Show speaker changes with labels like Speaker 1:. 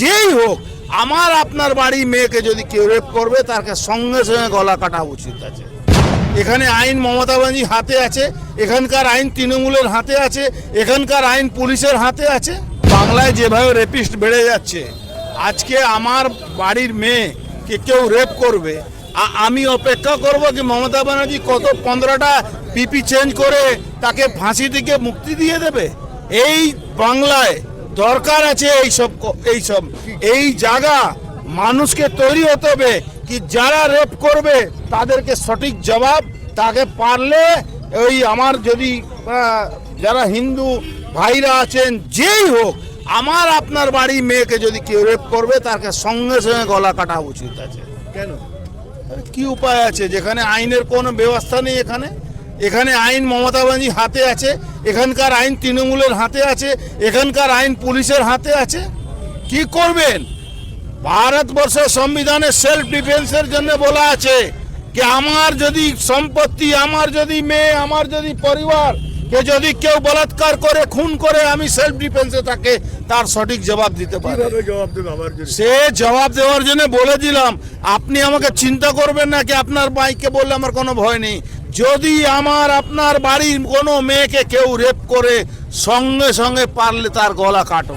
Speaker 1: যেই হোক, আমার আপনার বাড়ি মেয়েকে যদি কেউ রেপ করবে তাকে সঙ্গে সঙ্গে গলা কাটা উচিত আছে। এখানে আইন মমতা ব্যানার্জি হাতে আছে, এখানকার আইন তৃণমূলের হাতে আছে, এখানকার আইন পুলিশের হাতে আছে। বাংলায় যেভাবে রেপিস্ট বেড়ে যাচ্ছে, আজকে আমার বাড়ির মেয়েকে কেউ রেপ করবে আমি অপেক্ষা করব কি মমতা ব্যানার্জি কত পনেরোটা পিপি চেঞ্জ করে তাকে ফাঁসি থেকে মুক্তি দিয়ে দেবে। এই বাংলায় দরকার আছে এইসব এইসব। এই জায়গা মানুষকে তৈরি হতে হবে কি যারা রেপ করবে তাদেরকে সঠিক জবাব তাকে পারলে ওই আমার যদি যারা হিন্দু ভাইরা আছেন যেই হোক আমার আপনার বাড়ি মেয়েকে যদি কেউ রেপ করবে তাকে সঙ্গে সঙ্গে গলা কাটা উচিত আছে।
Speaker 2: কেন?
Speaker 1: কি উপায় আছে? যেখানে আইনের কোনো ব্যবস্থা নেই এখানে? এখানে আইন মমতা ব্যানার্জি হাতে আছে এখানকার আইন তৃণমূলের হাতে আছে এখানকার আইন পুলিশের হাতে আছে। কি করবেন? ভারতবর্ষের সংবিধানে সেলফ ডিফেন্সের জন্য বলা আছে কি আমার যদি সম্পত্তি আমার যদি মেয়ে আমার যদি পরিবার কে যদি কেউ বলাৎকার করে খুন করে আমি সেলফ ডিফেন্সে তাকে তার সঠিক জবাব দিতে পারি। সে জবাব দেওয়ার জন্য বলে দিলাম আপনি আমাকে চিন্তা করবেন না কি আপনার বাইকে বললে আমার কোনো ভয় নেই। যদি আমার, আপনার বাড়ির কোনো মেয়েকে কেউ রেপ করে, সঙ্গে সঙ্গে পারলে তার গলা কাটো।